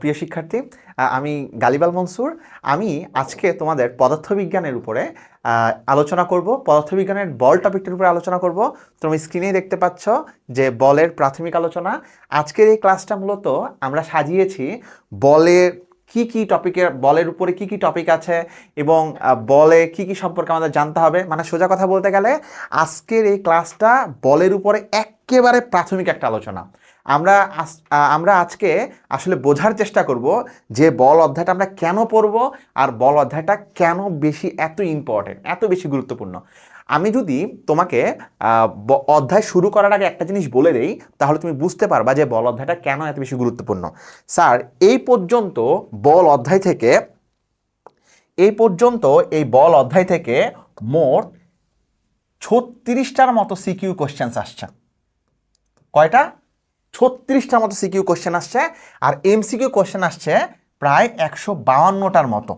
প্রিয় শিক্ষার্থী আমি গালিবাল মনসুর। আমি আজকে তোমাদের পদার্থবিজ্ঞানের উপরে আলোচনা করব। পদার্থবিজ্ঞানের বল টপিকটার উপরে আলোচনা করব। তুমি স্ক্রিনেই দেখতে পাচ্ছ যে বলের প্রাথমিক আলোচনা। আজকের এই ক্লাসটা মূলত আমরা সাজিয়েছি বলের কি কি টপিকের, বলের উপরে কি কি টপিক আছে এবং বলে কি কি সম্পর্কে আমাদের জানতে হবে। মানে সোজা কথা বলতে গেলে, আজকের এই ক্লাসটা বলের উপরে একেবারে প্রাথমিক একটা আলোচনা। আমরা আমরা আজকে আসলে বোঝার চেষ্টা করব যে বল অধ্যায়টা আমরা কেন পড়ব আর বল অধ্যায়টা কেন বেশি এত ইম্পর্টেন্ট এত বেশি গুরুত্বপূর্ণ। আমি যদি তোমাকে অধ্যায় শুরু করার আগে একটা জিনিস বলে দেই, তাহলে তুমি বুঝতে পারবা যে বল অধ্যায়টা কেন এত বেশি গুরুত্বপূর্ণ। স্যার, এই পর্যন্ত বল অধ্যায় থেকে, এই পর্যন্ত এই বল অধ্যায় থেকে মোট ছত্রিশটার মতো সিকিউ কোশ্চেন্স আসছে। কয়টা? ছত্রিশটার মতো সিকিউ কোশ্চেন আসছে, আর এমসিকিউ কোশ্চেন আসছে প্রায় একশো বাউান্নটার মতো।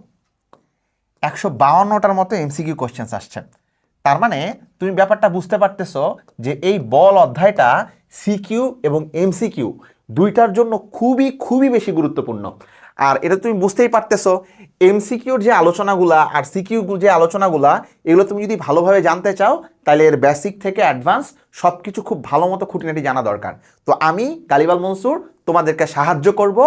একশো বাউান্নটার মতো এমসিকিউ কোশ্চেন্স আসছে। তার মানে তুমি ব্যাপারটা বুঝতে পারতেছো যে এই বল অধ্যায়টা সিকিউ এবং এমসিকিউ দুইটার জন্য খুবই খুবই বেশি গুরুত্বপূর্ণ। আর এটা তুমি বুঝতেই পারতেছো এমসিকিউর যে আলোচনাগুলা আর সিকিউ যে আলোচনাগুলা, এগুলো তুমি যদি ভালোভাবে জানতে চাও, তাহলে এর বেসিক থেকে অ্যাডভান্স সব কিছু খুব ভালো মতো খুঁটিনাটি জানা দরকার। তো আমি গালিবাল মনসুর, তোমাদেরকে সাহায্য করব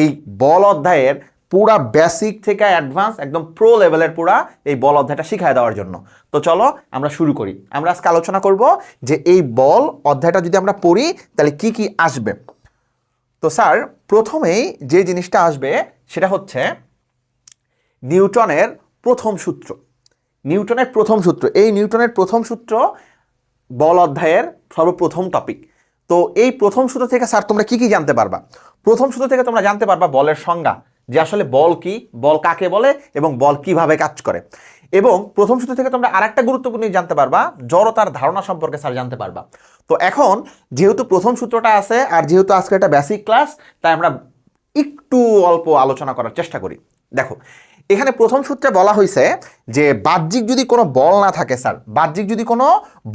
এই বল অধ্যায়ের পুরা বেসিক থেকে অ্যাডভান্স একদম প্রো লেভেলের পুরা এই বল অধ্যায়টা শিখায় দেওয়ার জন্য। তো চলো আমরা শুরু করি। আমরা আজকে আলোচনা করব যে এই বল অধ্যায়টা যদি আমরা পড়ি, তাহলে কি কি আসবে? তো স্যার, প্রথমেই যে জিনিসটা আসবে, সেটা হচ্ছে নিউটনের প্রথম সূত্র। নিউটনের প্রথম সূত্র। এই নিউটনের প্রথম সূত্র বল অধ্যায়ের সর্বপ্রথম টপিক তো এই প্রথম সূত্র থেকে, স্যার, তোমরা কি কি জানতে পারবা? প্রথম সূত্র থেকে তোমরা জানতে পারবা বলের সংজ্ঞা, যে আসলে বল কি, বল কাকে বলে এবং বল কীভাবে কাজ করে। এবং প্রথম সূত্র থেকে তোমরা আরেকটা গুরুত্বপূর্ণ জানতে পারবা জড়তার ধারণা সম্পর্কে স্যার জানতে পারবা। তো এখন যেহেতু প্রথম সূত্রটা আছে আর যেহেতু আজকে একটা বেসিক ক্লাস তাই আমরা একটু অল্প আলোচনা করার চেষ্টা করি। দেখো এখানে প্রথম সূত্রে বলা হয়েছে যে বাহ্যিক যদি কোনো বল না থাকে, স্যার, বাহ্যিক যদি কোনো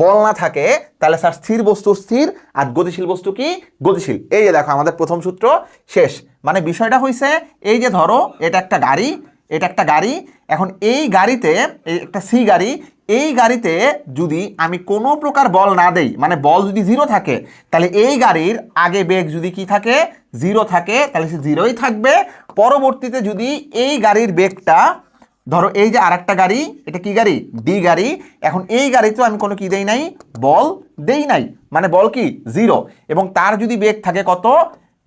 বল না থাকে, তাহলে স্যার স্থির বস্তু স্থির আর গতিশীল বস্তু কি? গতিশীল। এই যে দেখো, আমাদের প্রথম সূত্র শেষ। মানে বিষয়টা হয়েছে এই যে ধরো, এটা একটা গাড়ি, এটা একটা গাড়ি। এখন এই গাড়িতে, এই একটা সি গাড়ি, এই গাড়িতে যদি আমি কোনো প্রকার বল না দেই মানে বল যদি জিরো থাকে, তাহলে এই গাড়ির আগে বেগ যদি কি থাকে? জিরো থাকে, তাহলে সে জিরোই থাকবে পরবর্তীতে যদি এই গাড়ির বেগটা ধরো এই যে আরেকটা গাড়ি, এটা কি গাড়ি? ডি গাড়ি। এখন এই গাড়িতেও আমি কোনো কি দেই নাই? বল দেই নাই। মানে বল কি? জিরো এবং তার যদি বেগ থাকে কত?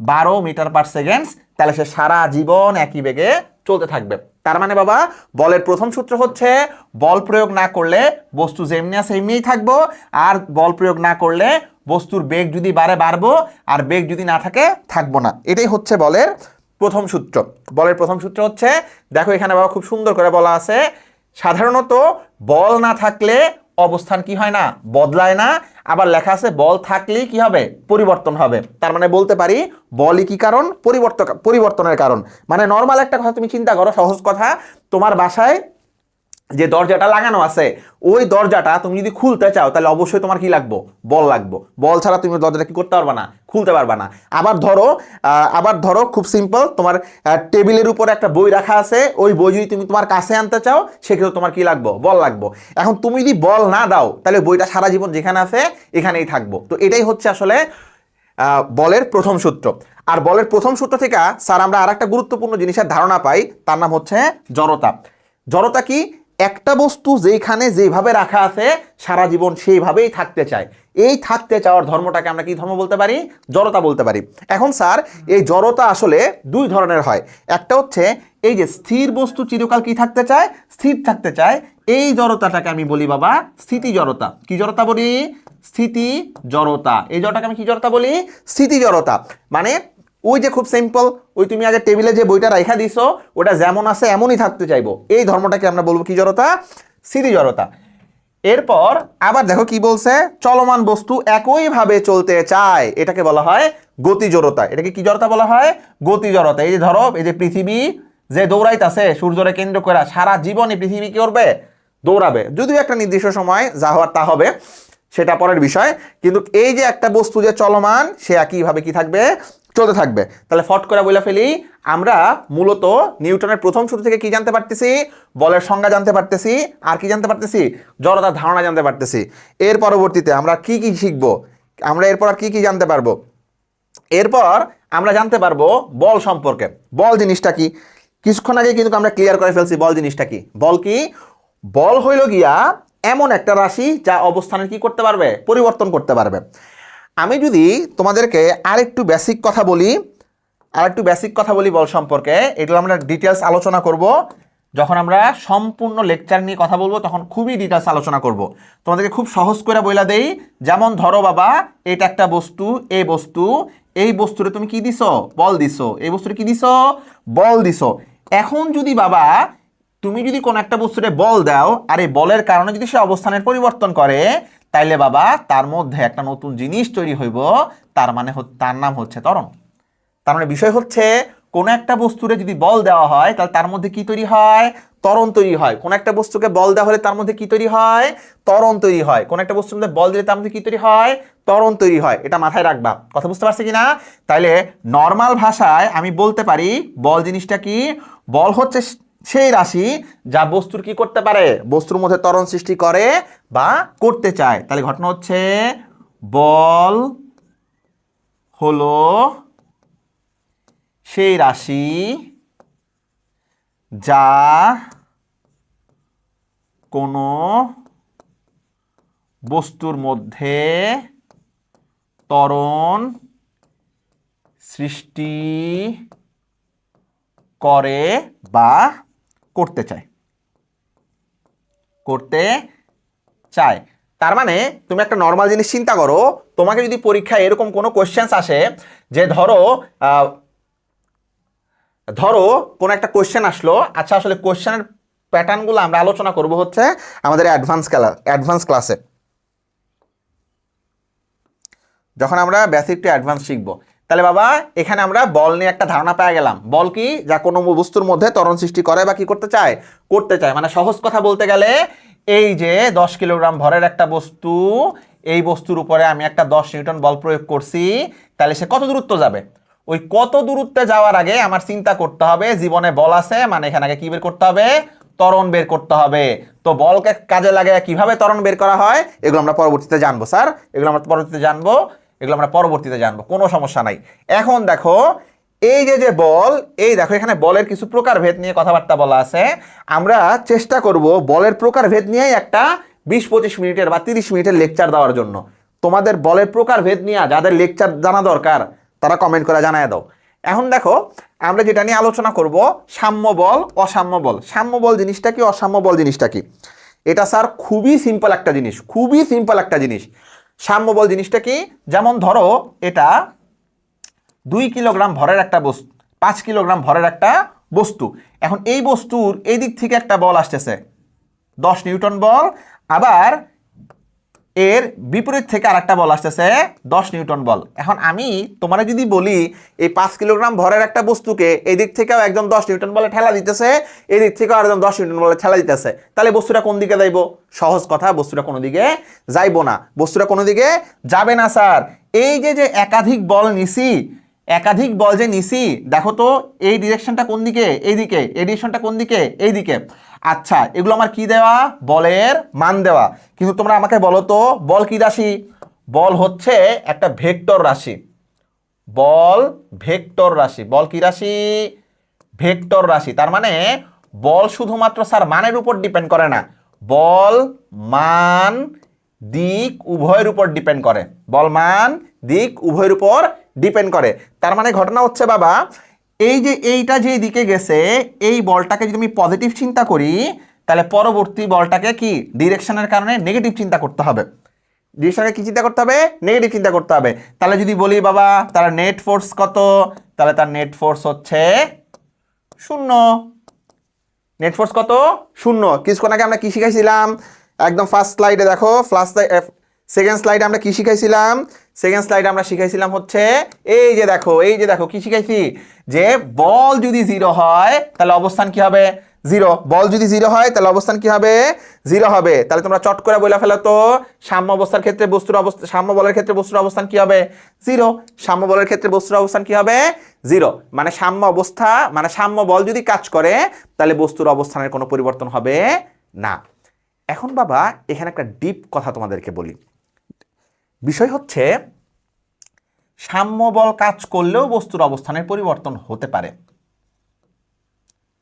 বারো মিটার পার সেকেন্ডস তাহলে সে সারা জীবন একই বেগে চলতে থাকবে। তার মানে বাবা, বলের প্রথম সূত্র হচ্ছে, বল প্রয়োগ না করলে বস্তু যেমনি আছে এমনিই থাকব, আর বল প্রয়োগ না করলে বস্তুর বেগ যদি বাড়ে বাড়বো, আর বেগ যদি না থাকে থাকব না। এটাই হচ্ছে বলের প্রথম সূত্র। বলের প্রথম সূত্র হচ্ছে, দেখো এখানে বাবা খুব সুন্দর করে বলা আছে, সাধারণত বল না থাকলে অবস্থান কি হয় না? বদলায় না। আবার লেখা আছে, বল থাকলেই কি হবে? পরিবর্তন হবে। তার মানে বলতে পারি, বলই কি কারণ? পরিবর্তন পরিবর্তনের কারণ। মানে নর্মাল একটা কথা তুমি চিন্তা করো, সহজ কথা। তোমার বাসায় যে দরজাটা লাগানো আছে, ওই দরজাটা তুমি যদি খুলতে চাও, তাহলে অবশ্যই তোমার কি লাগবো? বল লাগবো। বল ছাড়া তুমি দরজাটা কি করতে পারবা না, খুলতে পারবা না। আবার ধরো আবার ধরো, খুব সিম্পল তোমার টেবিলের উপরে একটা বই রাখা আছে, ওই বই যদি তুমি তোমার কাছে আনতে চাও, সেক্ষেত্রে তোমার কি লাগবো? বল লাগবো। এখন তুমি যদি বল না দাও, তাহলে বইটা সারা জীবন যেখানে আছে, এখানেই থাকব। তো এটাই হচ্ছে আসলে বলের প্রথম সূত্র। আর বলের প্রথম সূত্র থেকে, স্যার, আমরা আর একটা গুরুত্বপূর্ণ জিনিসের ধারণা পাই, তার নাম হচ্ছে জড়তা। জড়তা কি? একটা বস্তু যেখানে যেভাবে রাখা আছে, সারা জীবন সেইভাবেই থাকতে চায়। এই থাকতে চাওয়ার ধর্মটাকে আমরা কি ধর্ম বলতে পারি? জড়তা বলতে পারি। এখন স্যার, এই জড়তা আসলে দুই ধরনের হয়। একটা হচ্ছে এই যে স্থির বস্তু চিরকাল কি থাকতে চায়? স্থির থাকতে চায়। এই জড়তাটাকে আমি বলি বাবা স্থিতি জড়তা। কি জড়তা বলি? স্থিতি জড়তা। এই জড়টাকে আমি কি জড়তা বলি? স্থিতি জড়তা। মানে ওই যে খুব সিম্পল ওই তুমি আগে টেবিলে যে বইটা রেখা দিছো, ওটা যেমন আছে এমনই থাকতে চাইব। এই ধর্মটাকে আমরা বলব কি জড়তা? স্থিতি জড়তা। এরপর আবার দেখো কি বলছে? চলমান বস্তু একইভাবে চলতে চায়। এটাকে বলা হয় গতি জড়তা। এটাকে কি জড়তা বলা হয়? গতি জড়তা। এই যে ধরো, এই যে পৃথিবী যে দৌড়াইতেছে, সূর্যরে কেন্দ্র করে সারা জীবন পৃথিবী কি করবে? দৌড়াবে। যদিও একটা নির্দিষ্ট সময় যা হওয়ার তা হবে, সেটা পরের বিষয়। কিন্তু এই যে একটা বস্তু যে চলমান, সে একইভাবে কি থাকবে? চলতে থাকবে। তাহলে ফট করে বলে ফেলি, আমরা মূলত নিউটনের প্রথম সূত্র থেকে কি জানতে পারতেছি? বলের সংজ্ঞা জানতে পারতেছি। আর কি জানতে পারতেছি? জড়তার ধারণা জানতে পারতেছি। এর পরবর্তীতে আমরা কি কি শিখব? আমরা এরপর আর কি কি জানতে পারব? এরপর আমরা জানতে পারব বল সম্পর্কে। বল জিনিসটা কি? কিছুক্ষণ আগে কিন্তু আমরা ক্লিয়ার করে ফেলছি বল জিনিসটা কি। বল কি? বল হইল গিয়া এমন একটা রাশি যা অবস্থানের কি করতে পারবে? পরিবর্তন করতে পারবে। আমি যদি তোমাদেরকে আরেকটু বেসিক কথা বলি, আরেকটু বেসিক কথা বলি বল সম্পর্কে, এগুলো আমরা ডিটেলস আলোচনা করব। যখন আমরা সম্পূর্ণ লেকচার নিয়ে কথা বলব, তখন খুবই ডিটেলস আলোচনা করব। তোমাদেরকে খুব সহজ করে বইলা দেই, যেমন ধরো বাবা, এটা একটা বস্তু এই বস্তু, এই বস্তুরে তুমি কি দিছো? বল দিছো। এই বস্তুরে কি দিছো? বল দিছো। এখন যদি বাবা, তুমি যদি কোনো একটা বস্তুরে বল দাও, আর এই বলের কারণে যদি সে অবস্থানের পরিবর্তন করে তাইলে বাবা, তার মধ্যে একটা নতুন জিনিস তৈরি হইব, তার মানে তার নাম হচ্ছে ত্বরণ। তার মানে বিষয় হচ্ছে, কোনো একটা বস্তুরে যদি বল দেওয়া হয়, তাহলে তার মধ্যে কি তৈরি হয়? তরণ তৈরি হয়। কোনো একটা বস্তুকে বল দেওয়া হলে তার মধ্যে কি তৈরি হয়? তরণ তৈরি হয়। কোনো একটা বস্তুর মধ্যে বল দিলে তার মধ্যে কি তৈরি হয়? তরণ তৈরি হয়। এটা মাথায় রাখবা। কথা বুঝতে পারছি কিনা? তাইলে নর্মাল ভাষায় আমি বলতে পারি, বল জিনিসটা কি? বল হচ্ছে সেই রাশি যা বস্তুর কি করতে পারে? বস্তুর মধ্যে ত্বরণ সৃষ্টি করে বা করতে চায়। তাহলে ঘটনা হচ্ছে বল হলো সেই রাশি যা কোনো বস্তুর মধ্যে ত্বরণ সৃষ্টি করে বা করতে চায়। করতে চায়। তার মানে তুমি একটা নর্মাল জিনিস চিন্তা করো, তোমাকে যদি পরীক্ষায় এরকম কোনো কোয়েশ্চেন্স আসে যে ধরো ধরো কোনো একটা কোয়েশ্চেন আসলো আচ্ছা আসলে কোয়েশ্চেনের প্যাটার্নগুলো আমরা আলোচনা করব হচ্ছে আমাদের অ্যাডভান্স ক্লাস অ্যাডভান্স ক্লাসে যখন আমরা বেসিক টু অ্যাডভান্স শিখব তাহলে বাবা, এখানে আমরা বল নিয়ে একটা ধারণা পেয়ে গেলাম। বল কি? যা কোনো বস্তুর মধ্যে ত্বরণ সৃষ্টি করে বা কি করতে চায়? করতে চায়। মানে সহজ কথা বলতে গেলে, এই যে দশ কিলোগ্রাম ভরের একটা বস্তু, এই বস্তুর উপরে আমি একটা দশ নিউটন বল প্রয়োগ করছি, তাহলে সে কত দূরত্ব যাবে? ওই কত দূরত্বে যাওয়ার আগে আমার চিন্তা করতে হবে, জীবনে বল আছে মানে এখানে আগে কি বের করতে হবে? ত্বরণ বের করতে হবে। তো বলকে কাজে লাগে কীভাবে ত্বরণ বের করা হয়? এগুলো আমরা পরবর্তীতে জানব, স্যার। এগুলো আমরা পরবর্তীতে জানব। এগুলো আমরা পরবর্তীতে জানব, কোনো সমস্যা নাই। এখন দেখো, এই যে যে বল, এই দেখো, এখানে বলের কিছু প্রকারভেদ নিয়ে কথাবার্তা বলা আছে। আমরা চেষ্টা করব বলের প্রকারভেদ নিয়েই একটা বিশ পঁচিশ মিনিটের বা তিরিশ মিনিটের লেকচার দেওয়ার জন্য। তোমাদের বলের প্রকারভেদ নিয়ে যাদের লেকচার জানা দরকার, তারা কমেন্ট করে জানায় দাও। এখন দেখো, আমরা যেটা নিয়ে আলোচনা করব, সাম্য বল, অসাম্য বল। সাম্য বল জিনিসটা কি, অসাম্য বল জিনিসটা কি? এটা স্যার খুবই সিম্পল একটা জিনিস, খুবই সিম্পল একটা জিনিস। সাম্য বল জিনিসটা কি? যেমন ধরো এটা দুই কিলোগ্রাম ভরের একটা বস্তু, পাঁচ কিলোগ্রাম ভরের একটা বস্তু। এখন এই বস্তুর এই দিক থেকে একটা বল আসতেছে, দশ নিউটন বল। আবার এর বিপরীত থেকে আরেকটা বল আসতেছে দশ নিউটন বল। এখন আমি তোমার যদি বলি, এই পাঁচ কিলোগ্রাম ভরের একটা বস্তুকে এদিক থেকেও একজন দশ নিউটন বলে ঠেলা দিতেছে, এদিক দিক থেকেও আরেকজন দশ নিউটন বলে ঠেলা দিতেছে। তাহলে বস্তুটা কোন দিকে যাইবো? সহজ কথা, বস্তুটা কোনো দিকে যাইবো না। বস্তুটা কোনো দিকে যাবে না, স্যার। এই যে যে একাধিক বল নিছি একাধিক বল যে নিছি, দেখো তো, এই ডিরেকশনটা কোন দিকে? এইদিকে এই ডিরেকশনটা কোন দিকে? এইদিকে আচ্ছা এগুলো আমার কি দেওয়া? বলের মান দেওয়া। কিন্তু তোমরা আমাকে বলো তো, বল কি রাশি? বল হচ্ছে একটা ভেক্টর রাশি। বল ভেক্টর রাশি। বল কি রাশি? ভেক্টর রাশি। তার মানে বল শুধুমাত্র স্যার মানের উপর ডিপেন্ড করে না। বল মান দিক উভয়ের উপর ডিপেন্ড করে। বল মান দিক উভয়ের উপর ডিপেন্ড করে। তার মানে ঘটনা হচ্ছে বাবা, এই যে এইটা যে দিকে গেছে, এই বলটাকে যদি আমি পজিটিভ চিন্তা করি, তাহলে পরবর্তী বলটাকে কি? ডিরেকশনের কারণে নেগেটিভ চিন্তা করতে হবে। ডিরেকশনকে কি চিন্তা করতে হবে? নেগেটিভ চিন্তা করতে হবে। তাহলে যদি বলি বাবা, তার নেট ফোর্স কত? তাহলে তার নেট ফোর্স হচ্ছে শূন্য। নেট ফোর্স কত? শূন্য। কিছুক্ষণ আগে আমরা কি শিখাইছিলাম? একদম ফার্স্ট স্লাইডে দেখো ফার্স্ট সেকেন্ড স্লাইডে আমরা কি শিখাইছিলাম? সেকেন্ড স্লাইডে আমরা শিখাইছিলাম হচ্ছে, এই যে দেখো, এই যে দেখো, কি শিখাইছি? যে বল যদি জিরো হয়, তাহলে অবস্থান কি হবে? জিরো। বল যদি জিরো হয়, তাহলে অবস্থান কি হবে? জিরো হবে। তাহলে তোমরা চট করে বলে ফেলো তো, সাম্য অবস্থার ক্ষেত্রে বস্তুর অবস্থা, সাম্য বলের ক্ষেত্রে বস্তুর অবস্থান কি হবে? জিরো। সাম্য বলের ক্ষেত্রে বস্তুর অবস্থান কি হবে? জিরো। মানে সাম্য অবস্থা মানে সাম্য বল যদি কাজ করে, তাহলে বস্তুর অবস্থানের কোনো পরিবর্তন হবে না। এখন বাবা, এখানে একটা ডিপ কথা তোমাদেরকে বলি। বিষয় হচ্ছে সাম্য বল কাজ করলেও বস্তুর অবস্থানের পরিবর্তন হতে পারে।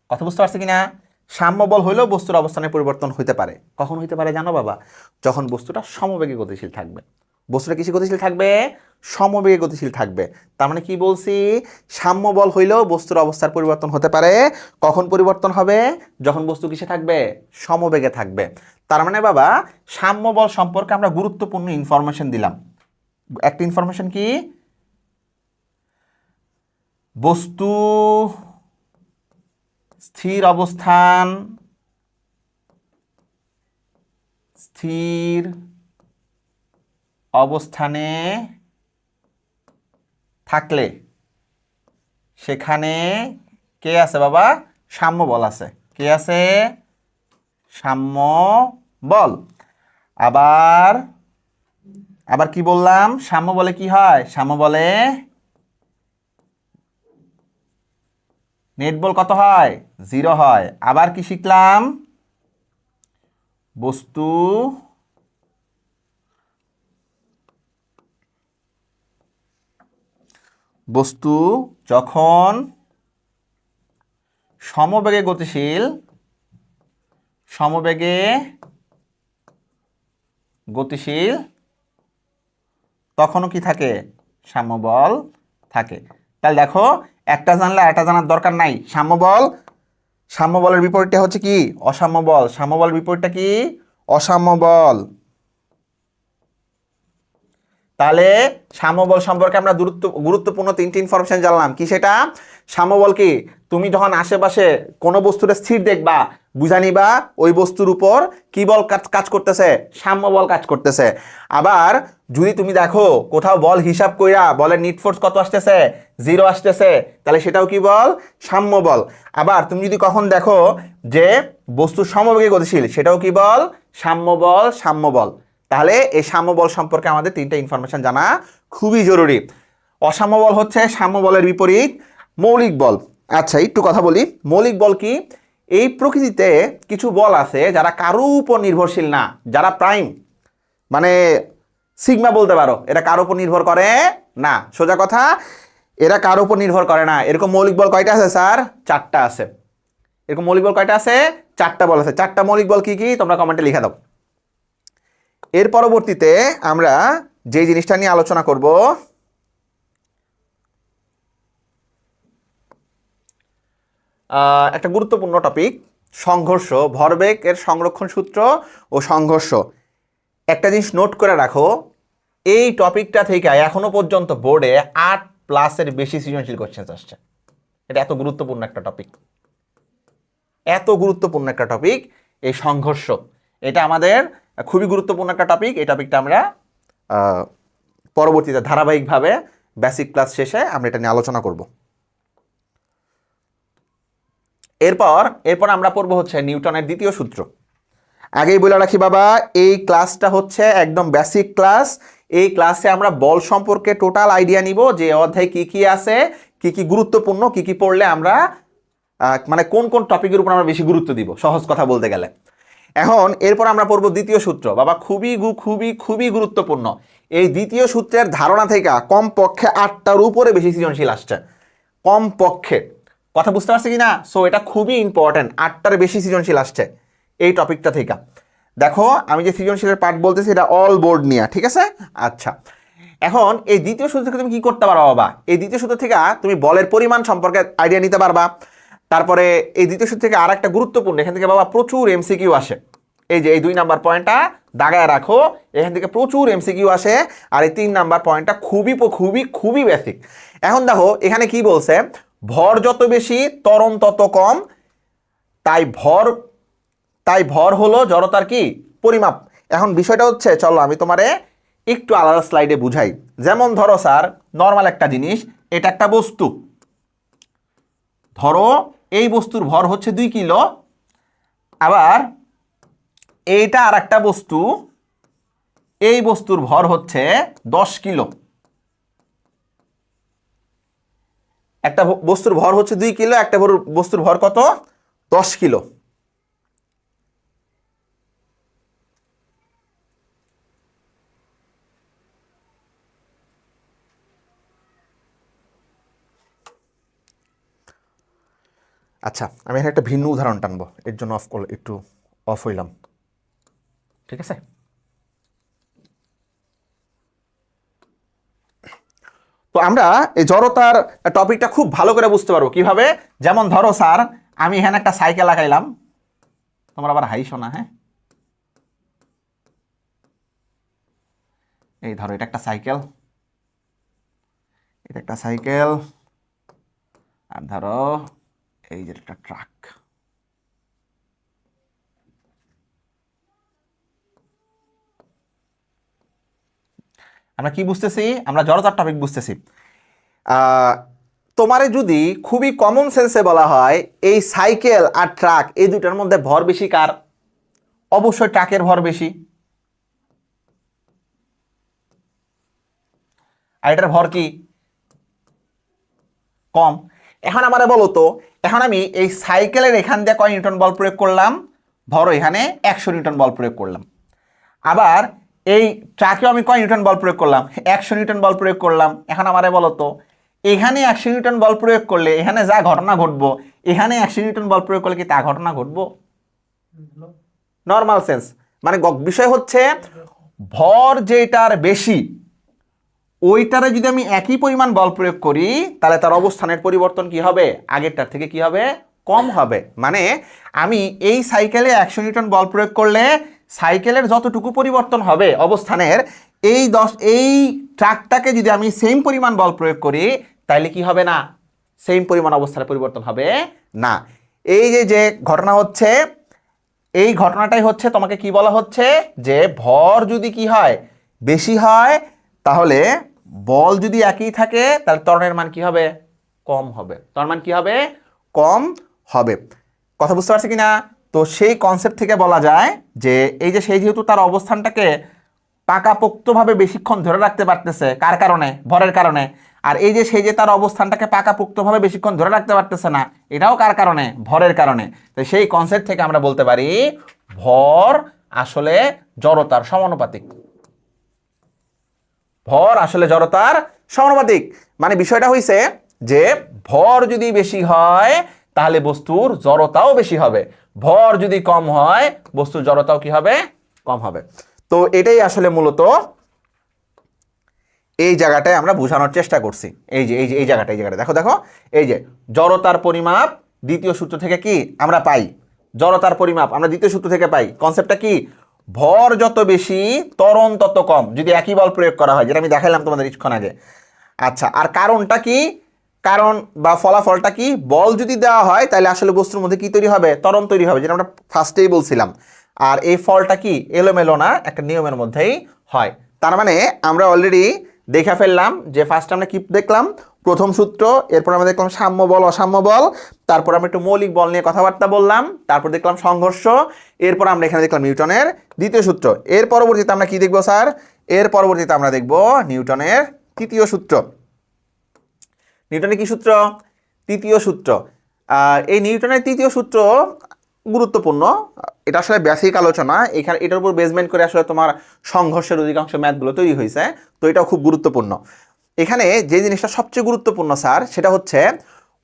কথা বুঝতে পারছি কিনা? সাম্য বল বস্তুর অবস্থানের পরিবর্তন হতে পারে। কখন হইতে পারে জানো বাবা? যখন বস্তুটা সমবেগে গতিশীল থাকবে। বস্তুটা কিসে গতিশীল থাকবে? সমবেগে গতিশীল থাকবে। তার মানে কি বলছি? সাম্য বল হইলেও বস্তুর অবস্থার পরিবর্তন হতে পারে। কখন পরিবর্তন হবে? যখন বস্তু কিসে থাকবে? সমবেগে থাকবে। তার মানে বাবা, সাম্য বল সম্পর্কে আমরা গুরুত্বপূর্ণ ইনফরমেশন দিলাম। একটা ইনফরমেশন কি? বস্তু স্থির অবস্থান, স্থির অবস্থানে থাকলে? সেখানে কে আছে বাবা? সাম্য বল আছে। কে আছে? সাম্য বল। আবার আবার কি বললাম? সাম্য বলে কি হয়? সাম্য বলে নেট বল কত হয়? জিরো হয়। আবার কি শিখলাম? বস্তু বস্তু যখন সমবেগে গতিশীল সমবেগে গতিশীল, তখনও কি থাকে? সাম্যবল থাকে। তাহলে দেখো, একটা জানলে একটা জানার দরকার নাই। সাম্যবল, সাম্যবলের বিপরীতটা হচ্ছে কি? অসাম্যবল। সাম্যবল বিপরীতটা কি? অসাম্যবল। তাহলে সাম্যবল সম্পর্কে আমরা গুরুত্ব গুরুত্বপূর্ণ তিনটি ইনফরমেশন জানলাম। কি সেটা? সাম্যবল কি? তুমি যখন আশেপাশে কোনো বস্তুর স্থির দেখবা, বুঝা নিবা ওই বস্তুর উপর কি বল কাজ কাজ করতেছে? সাম্যবল কাজ করতেছে। আবার যদি তুমি দেখো কোথাও বল হিসাব কইরা বলের নিট ফোর্স কত আসতেছে? জিরো আসতেছে। তাহলে সেটাও কি বল? সাম্য বল আবার তুমি যদি কখন দেখো যে বস্তু সমবেগে গতিশীল, সেটাও কি বল? সাম্য বল সাম্য বল তাহলে এই সাম্য বল সম্পর্কে আমাদের তিনটা ইনফরমেশন জানা খুবই জরুরি। অসাম্য বল হচ্ছে সাম্যবলের বিপরীত মৌলিক বল। আচ্ছা একটু কথা বলি। মৌলিক বল কি? এই প্রকৃতিতে কিছু বল আছে যারা কারও উপর নির্ভরশীল না, যারা প্রাইম। মানে সিগমা বলতে পারো, এরা কারও উপর নির্ভর করে না। সোজা কথা, এরা কারও উপর নির্ভর করে না। এরকম মৌলিক বল কয়টা আছে, স্যার? চারটা আছে। এরকম মৌলিক বল কয়টা আছে? চারটা বল আছে। চারটা মৌলিক বল কি কি? তোমরা কমেন্টে লিখে দাও। এর পরবর্তীতে আমরা যে জিনিসটা নিয়ে আলোচনা করব একটা গুরুত্বপূর্ণ টপিক সংঘর্ষ, ভরবেগ এর সংরক্ষণ সূত্র ও সংঘর্ষ। একটা জিনিস নোট করে রাখো, এই টপিকটা থেকে এখনও পর্যন্ত বোর্ডে আট প্লাসের বেশি সৃজনশীল কোশ্চেন আসছে। এটা এত গুরুত্বপূর্ণ একটা টপিক এত গুরুত্বপূর্ণ একটা টপিক এই সংঘর্ষ। এটা আমাদের খুবই গুরুত্বপূর্ণ একটা টপিক এই টপিকটা আমরা পরবর্তীতে ধারাবাহিকভাবে বেসিক ক্লাস শেষে আমরা এটা নিয়ে আলোচনা করব। এরপর এরপর আমরা পড়ব হচ্ছে নিউটনের দ্বিতীয় সূত্র। আগেই বলে রাখি বাবা, এই ক্লাসটা হচ্ছে একদম বেসিক ক্লাস এই ক্লাসে আমরা বল সম্পর্কে টোটাল আইডিয়া নিব, যে অধ্যায় কি কি আছে, কি কি গুরুত্বপূর্ণ, কি কি পড়লে আমরা মানে কোন কোন টপিকের উপর আমরা বেশি গুরুত্ব দিব, সহজ কথা বলতে গেলে। এখন এরপর আমরা পড়ব দ্বিতীয় সূত্র। বাবা, খুবই খুবই খুবই গুরুত্বপূর্ণ। এই দ্বিতীয় সূত্রের ধারণা থেকে কম পক্ষে আটটার উপরে বেশি সৃজনশীল আসছে। কম পক্ষে কথা বুঝতে পারছি কি না সো এটা খুবই ইম্পর্ট্যান্ট আটটার বেশি সৃজনশীল আসছে এই টপিকটা থেকে। দেখো, আমি যে সৃজনশীলের পার্ট বলতেছি, এটা অল বোর্ড নিয়ে, ঠিক আছে? আচ্ছা। এখন, এই দ্বিতীয় সূত্র থেকে তুমি কি করতে পারো, বাবা? এই দ্বিতীয় সূত্র থেকে তুমি বলের পরিমাণ সম্পর্কে আইডিয়া নিতে পারবা। তারপরে এই দ্বিতীয় সূত্র থেকে আর একটা গুরুত্বপূর্ণ, এখান থেকে বাবা প্রচুর এমসিকিউ আসে। এই যে এই দুই নাম্বার পয়েন্টটা দাগায় রাখো, এখান থেকে প্রচুর এমসিকিউ আসে আর এই তিন নাম্বার পয়েন্টটা খুবই খুবই খুবই বেসিক এখন দেখো, এখানে কি বলছে? ভর যত বেশি তরণ তত কম। তাই ভর তাই ভর হলো জড়তার কি? পরিমাপ। এখন বিষয়টা হচ্ছে, চলো আমি তোমারে একটু আলাদা স্লাইডে বুঝাই। যেমন ধরো স্যার নর্মাল একটা জিনিস, এটা একটা বস্তু। ধরো এই বস্তুর ভর হচ্ছে দুই কিলো। আবার এইটা আর একটা বস্তু, এই বস্তুর ভর হচ্ছে দশ কিলো। একটা বস্তুর ভর হচ্ছে দুই কিলো, একটা বস্তুর ভর কত? দশ কিলো। আচ্ছা আমি এখানে একটা ভিন্ন উদাহরণ টানবো। এর জন্য অফ করলে, একটু অফ হইলাম। ঠিক আছে? তো আমরা এই জড়তার টপিকটা খুব ভালো করে বুঝতে পারব কীভাবে। যেমন ধরো, স্যার, আমি এখানে একটা সাইকেল লাগাইলাম তোমরা আবার হাইসো না হ্যাঁ? এই ধরো, এটা একটা সাইকেল। এটা একটা সাইকেল। আর ধরো এই যে একটা ট্রাক আমরা কি বুঝতেছি? আমরা জড়তার টপিক বুঝতেছি। তোমারে যদি খুবই কমন সেন্সে বলা হয়, এই সাইকেল আর ট্রাক এই দুটার মধ্যে ভর বেশি কার? অবশ্যই ট্রাকের ভর বেশি। আর এটার ভর কি? কম। এখন আমারে বলো তো এখন আমি এই সাইকেলের এখান দিয়ে কয় নিউটন বল প্রয়োগ করলাম? ধরো এখানে একশো নিউটন বল প্রয়োগ করলাম। আবার এই ট্রাকেও আমি কয় নিউটন বল প্রয়োগ করলাম? একশো নিউটন বল প্রয়োগ করলাম। এখন আমারে বলো তো এখানে একশো নিউটন বল প্রয়োগ করলে এখানে যা ঘটনা ঘটবো এখানে একশো নিউটন বল প্রয়োগ করলে কি তা ঘটনা ঘটবো? নর্মাল সেন্স মানে বিষয় হচ্ছে ভর যেটার বেশি ওইটারে যদি আমি একই পরিমাণ বল প্রয়োগ করি, তাহলে তার অবস্থানের পরিবর্তন কি হবে? আগেরটার থেকে কি হবে? কম হবে। মানে আমি এই সাইকেলে একশো নিউটন বল প্রয়োগ করলে সাইকেলের যতটুকু পরিবর্তন হবে অবস্থানের, এই দশ, এই ট্রাকটাকে যদি আমি সেম পরিমাণ বল প্রয়োগ করি তাহলে কি হবে না? সেম পরিমাণ অবস্থানের পরিবর্তন হবে না। এই যে যে ঘটনা হচ্ছে, এই ঘটনাটাই হচ্ছে তোমাকে কি বলা হচ্ছে? যে ভর যদি কি হয়, বেশি হয়, তাহলে বল যদি একই থাকে, তাহলে ত্বরণের মান কি হবে? কম হবে। ত্বরণ মান কি হবে? কম হবে। কথা বুঝতে পারছি কি না তো সেই কনসেপ্ট থেকে বলা যায় যে, এই যে সেই যেহেতু তার অবস্থানটাকে পাকাপোক্তভাবে বেশিক্ষণ ধরে রাখতে পারতেছে, কার কারণে? ভরের কারণে। আর এই যে সেই যে তার অবস্থানটাকে পাকাপোক্তভাবে বেশিক্ষণ ধরে রাখতে পারতেছে না, এটাও কার কারণে? ভরের কারণে। তো সেই কনসেপ্ট থেকে আমরা বলতে পারি, ভর আসলে জড়তার সমানুপাতিক। ভর আসলে জড়তার সমানুপাতিক। মানে বিষয়টা হইছে যে ভর যদি বেশি হয়, তাহলে বস্তুর জড়তাও বেশি হবে। ভর যদি কম হয়, বস্তুর জড়তাও কি হবে? কম হবে। তো এটাই আসলে মূলত এই জায়গাটায় আমরা বোঝানোর চেষ্টা করছি। এই যে এই যে, এই জায়গাটা এই জায়গাটা। দেখো দেখো, এই যে, জড়তার পরিমাপ দ্বিতীয় সূত্র থেকে কি আমরা পাই? জড়তার পরিমাপ আমরা দ্বিতীয় সূত্র থেকে পাই। কনসেপ্টটা কি? ভর যত বেশি, ত্বরণ তত কম। যদি একই বল প্রয়োগ করা হয়, যেটা আমি দেখাইলাম তোমাদের কিছুক্ষণ আগে। আচ্ছা আর কারণটা কি? কারণ বা ফলাফলটা কি? বল যদি দেওয়া হয়, তাহলে আসলে বস্তুর মধ্যে কি তৈরি হবে? তরণ তৈরি হবে, যেটা আমরা ফার্স্টেই বলছিলাম। আর এই ফলটা কি? এলোমেলো না, একটা নিয়মের মধ্যেই হয়। তার মানে আমরা অলরেডি দেখে ফেললাম যে ফার্স্ট আমরা কি দেখলাম? প্রথম সূত্র, এরপর আমরা দেখলাম সাম্য বল, অসাম্য বল, তারপর আমরা একটু মৌলিক বল নিয়ে কথাবার্তা বললাম, তারপর দেখলাম সংঘর্ষ, এরপর আমরা এখানে দেখলাম নিউটনের দ্বিতীয় সূত্র। এর পরবর্তীতে আমরা কি দেখব, স্যার? এর পরবর্তীতে আমরা দেখব নিউটনের তৃতীয় সূত্র। নিউটনের কি সূত্র? তৃতীয় সূত্র। এই নিউটনের তৃতীয় সূত্র গুরুত্বপূর্ণ। এটা আসলে বেসিক আলোচনা। এখানে এটার উপর বেসমেন্ট করে আসলে তোমার সংঘর্ষের অধিকাংশ ম্যাথগুলো তৈরি হয়েছে। তো এটাও খুব গুরুত্বপূর্ণ। এখানে যে জিনিসটা সবচেয়ে গুরুত্বপূর্ণ, স্যার, সেটা হচ্ছে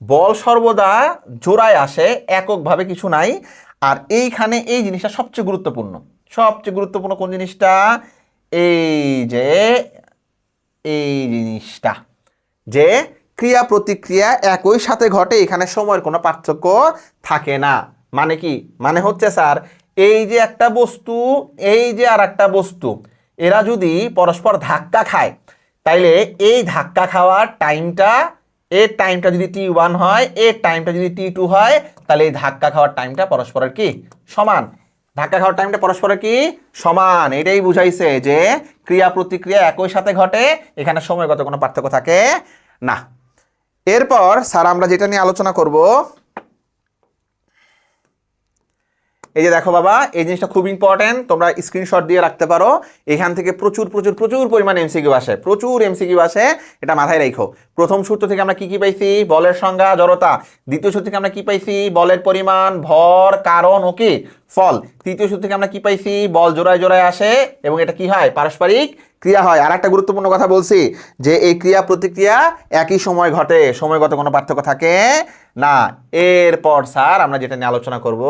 বল সর্বদা জোড়ায় আসে, এককভাবে কিছু নাই। আর এইখানে এই জিনিসটা সবচেয়ে গুরুত্বপূর্ণ। সবচেয়ে গুরুত্বপূর্ণ কোন জিনিসটা? এই যে, এই জিনিসটা। যে ক্রিয়া প্রতিক্রিয়া একই সাথে ঘটে, এখানে সময়ের কোনো পার্থক্য থাকে না। মানে কি? মানে হচ্ছে, স্যার, এই যে একটা বস্তু, এই যে আর একটা বস্তু, এরা যদি পরস্পর ধাক্কা খায় তাইলে এই ধাক্কা খাওয়ার টাইমটা, এর টাইমটা যদি টি ওয়ান হয়, এর টাইমটা যদি টি টু হয় তাহলে এই ধাক্কা খাওয়ার টাইমটা পরস্পরের কি? সমান। ধাক্কা খাওয়ার টাইমটা পরস্পরের কি? সমান। এটাই বুঝাইছে যে ক্রিয়া প্রতিক্রিয়া একই সাথে ঘটে, এখানে সময়গত কোনো পার্থক্য থাকে না। এরপর স্যার আমরা যেটা নিয়ে আলোচনা করব এই যে দেখো বাবা, এই জিনিসটা খুব ইম্পর্টেন্ট তোমরা স্ক্রিনশট দিয়ে রাখতে পারো। এখান থেকে প্রচুর প্রচুর প্রচুর পরিমাণ এমসিকিউ আসে, প্রচুর এমসিকিউ আসে, এটা মাথায় রাখো। প্রথম সূত্র থেকে আমরা কি কি পাইছি? বলের সংজ্ঞা, জড়তা। দ্বিতীয় সূত্র থেকে আমরা কি পাইছি? বলের পরিমাণ, ভর, কারণ ওকে ফল। তৃতীয় সূত্র থেকে আমরা কি পাইছি? বল জোড়ায় জোড়ায় আসে এবং এটা কি হয়? পারস্পরিক ক্রিয়া হয়। আর একটা গুরুত্বপূর্ণ কথা বলছি যে এই ক্রিয়া প্রতিক্রিয়া একই সময় ঘটে। সময়গত কোনো পার্থক্য থাকে না। এরপর স্যার আমরা যেটা নিয়ে আলোচনা করব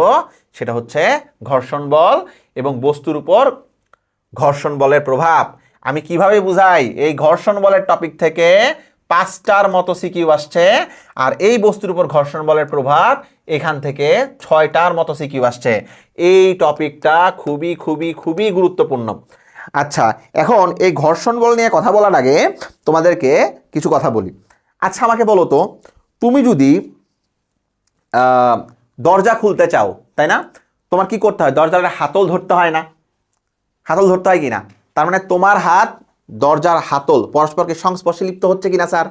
সেটা হচ্ছে ঘর্ষণ বল এবং বস্তুর উপর ঘর্ষণ বলের প্রভাব। আমি কীভাবে বুঝাই? এই ঘর্ষণ বলের টপিক থেকে পাঁচটার মতো সিকিউ আসছে। আর এই বস্তুর উপর ঘর্ষণ বলের প্রভাব এখান থেকে ছয়টার মতো সিকিউ আসছে। এই টপিকটা খুবই খুবই খুবই গুরুত্বপূর্ণ। আচ্ছা এখন এই ঘর্ষণ বল নিয়ে কথা বলার আগে তোমাদেরকে কিছু কথা বলি। আচ্ছা আমাকে বলো তো, তুমি যদি দরজা খুলতে চাও, তাই না? তোমার কি করতে হয়? দরজার হাতল ধরতে হয় না? হাতল ধরতে হয় কি না? তার মানে তোমার হাত দরজার হাতল, পরস্পরকে সংস্পর্শে লিপ্ত হচ্ছে কিনা, স্যার?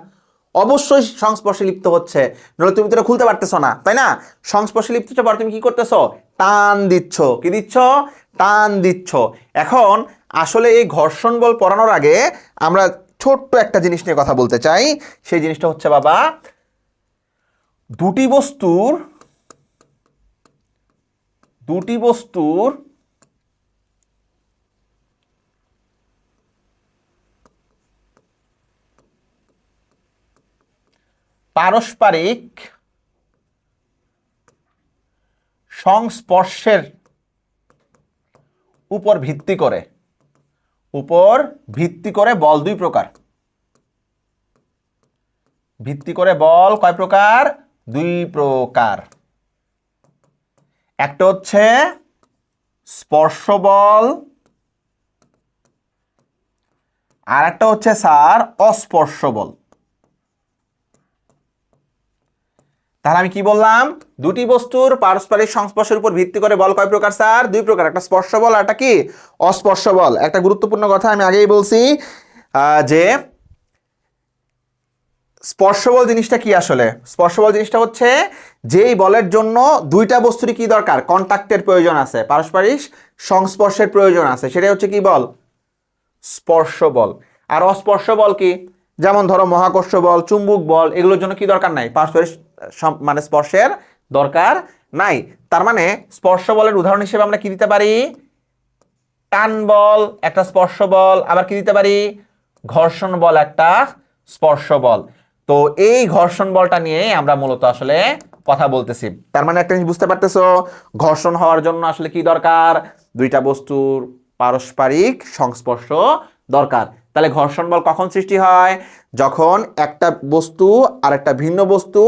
অবশ্যই সংস্পর্শে লিপ্ত হচ্ছে। নাহলে তুমি তো এটা খুলতে পারতেছো না, তাই না? সংস্পর্শে লিপ্ত হচ্ছে তুমি কি করতেছো? টান দিচ্ছ। কি দিচ্ছ? টান দিচ্ছ। এখন আসলে এই ঘর্ষণ বল পড়ানোর আগে আমরা ছোট্ট একটা জিনিস নিয়ে কথা বলতে চাই। সেই জিনিসটা হচ্ছে, বাবা, দুটি বস্তুর দুটি বস্তুর পারস্পরিক সংস্পর্শের উপর ভিত্তি করে, উপর ভিত্তি করে বল দুই প্রকার। ভিত্তি করে বল কয় প্রকার? দুই প্রকার। একটা হচ্ছে স্পর্শ বল, আর একটা হচ্ছে স্যার অস্পর্শ বল। তাহলে আমি কি বললাম? দুটি বস্তুর পারস্পরিক সংস্পর্শের উপর ভিত্তি করে বল কয় প্রকার, স্যার? দুই প্রকার, একটা স্পর্শ বল আর একটা কি? অস্পর্শ বল একটা গুরুত্বপূর্ণ কথা আমি আগেই বলছি যে স্পর্শ বল জিনিসটা কি আসলে? স্পর্শ বল জিনিসটা হচ্ছে যেই বলের জন্য দুইটা বস্তুরই কি দরকার? কন্টাক্টের প্রয়োজন আছে, পারস্পরিক সংস্পর্শের প্রয়োজন আছে। সেটাই হচ্ছে কি বল? স্পর্শ বল আর অস্পর্শ বল কি? যেমন ধরো মহাকর্ষ বল, চুম্বক বল, এগুলোর জন্য কি দরকার নাই? পারস্পরিক মানে স্পর্শের দরকার নাই। তার মানে স্পর্শ বলের উদাহরণ হিসেবে আমরা কি দিতে পারি? টান বল, একটা স্পর্শ বল, আবার কি দিতে পারি? ঘর্ষণ বল, একটা স্পর্শ বল। তো এই ঘর্ষণ বলটা নিয়ে আমরা মূলত আসলে কথা বলতেছি। তার মানে একটা জিনিস বুঝতে পারতেছো, ঘর্ষণ হওয়ার জন্য আসলে কি দরকার? দুইটা বস্তুর পারস্পরিক সংস্পর্শ দরকার। তাহলে ঘর্ষণ বল কখন সৃষ্টি হয়? যখন একটা বস্তু আর একটা ভিন্ন বস্তু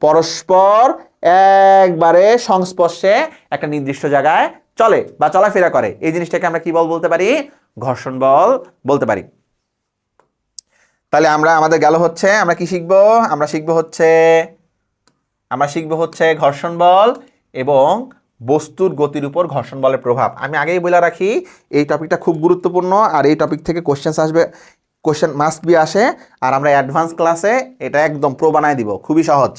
পরস্পর একবারে সংস্পর্শে একটা নির্দিষ্ট জায়গায় চলে বা চলাফেরা করে। এই জিনিসটাকে আমরা কি বল বলতে পারি? ঘর্ষণ বল বলতে পারি। তাহলে আমরা, আমাদের গেল হচ্ছে, আমরা কি শিখব? আমরা শিখব হচ্ছে, আমরা শিখব হচ্ছে ঘর্ষণ বল এবং বস্তুর গতির উপর ঘর্ষণ বলের প্রভাব। আমি আগেই বলে রাখি, এই টপিকটা খুব গুরুত্বপূর্ণ আর এই টপিক থেকে কোশ্চেন্স আসবে কোশ্চেন মাস্ট বি আসে আর আমরা অ্যাডভান্স ক্লাসে এটা একদম প্রো বানায় দিব, খুবই সহজ।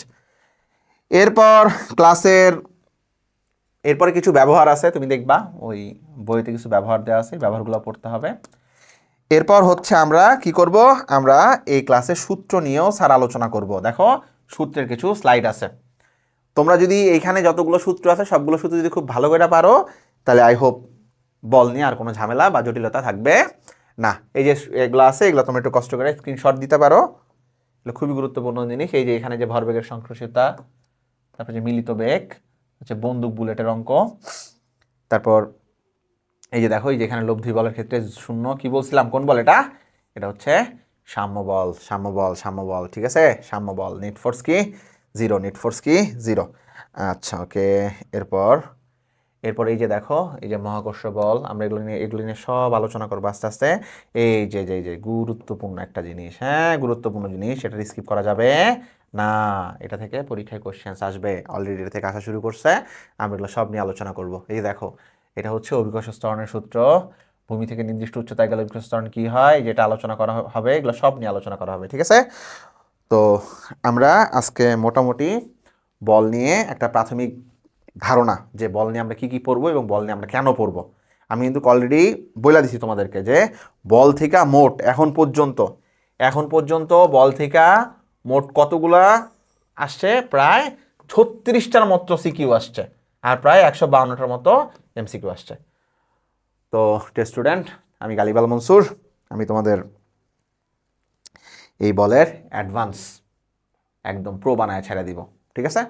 এরপর ক্লাসের এরপরে কিছু ব্যবহার আছে, তুমি দেখবা, ওই বইতে কিছু ব্যবহার দেওয়া আছে, ব্যবহারগুলো পড়তে হবে। এরপর হচ্ছে আমরা কি করব? আমরা এই ক্লাসে সূত্র নিয়েও স্যার আলোচনা করব। দেখো, সূত্রের কিছু স্লাইড আছে। তোমরা যদি এইখানে যতগুলো সূত্র আছে, সবগুলো সূত্র যদি খুব ভালো করে পারো, তাহলে আই হোপ বল নিয়ে আর কোনো ঝামেলা বা জটিলতা থাকবে না। এই যে এগুলো আছে, এগুলো তোমরা একটু কষ্ট করে স্ক্রিনশট দিতে পারো। এগুলো খুবই গুরুত্বপূর্ণ জিনিস। এই যে এখানে যে ভরবেগের সংশ্লিষ্টতা তারপর যে মিলিত বেগ, হচ্ছে বন্দুক বুলেটের অঙ্ক, তারপর এই যে দেখো, এই যে এখানে লব্ধি বলের ক্ষেত্রে শূন্য, কি বলছিলাম? কোন বল এটা? এটা হচ্ছে সাম্য বল সাম্য বল সাম্য বল, ঠিক আছে? সাম্য বল নেট ফোর্স কি জিরো নেট ফোর্স কি জিরো। আচ্ছা ওকে, এরপর এরপর এই যে দেখো, এই যে মহাকর্ষ বল, আমরা এগুলো নিয়ে এগুলো নিয়ে সব আলোচনা করব আস্তে আস্তে। এই যে যে যে, গুরুত্বপূর্ণ একটা জিনিস হ্যাঁ গুরুত্বপূর্ণ জিনিস এটা স্কিপ করা যাবে? না, এটা থেকে পরীক্ষায় কোশ্চেন্স আসবে অলরেডি এটা থেকে আসা শুরু করছে, আমরা এগুলো সব নিয়ে আলোচনা করব। এই দেখো, এটা হচ্ছে অভিকর্ষ স্তরণের সূত্র, ভূমি থেকে নির্দিষ্ট উচ্চতায় গেলে অভিকর্ষ স্তরণ কী হয়? যেটা আলোচনা করা হবে, এগুলো সব নিয়ে আলোচনা করা হবে, ঠিক আছে? তো আমরা আজকে মোটামুটি বল নিয়ে একটা প্রাথমিক ধারণা যে বল নিয়ে আমরা কী কী পড়ব এবং বল নিয়ে আমরা কেন পড়ব। আমি কিন্তু অলরেডি বলে দিছি তোমাদেরকে যে বল থেকে মোট এখন পর্যন্ত এখন পর্যন্ত বল থেকে মোট কতগুলা আসছে? প্রায় ছত্রিশটার মতো সিকিউ আসছে আর প্রায় একশো বাউন্নটার মতো এমসিকিউ আসছে। তো টেস্ট স্টুডেন্ট আমি গালিবাল মনসুর, আমি তোমাদের এই বলের অ্যাডভান্স একদম প্রো বানায় ছেড়ে দিব ঠিক আছে?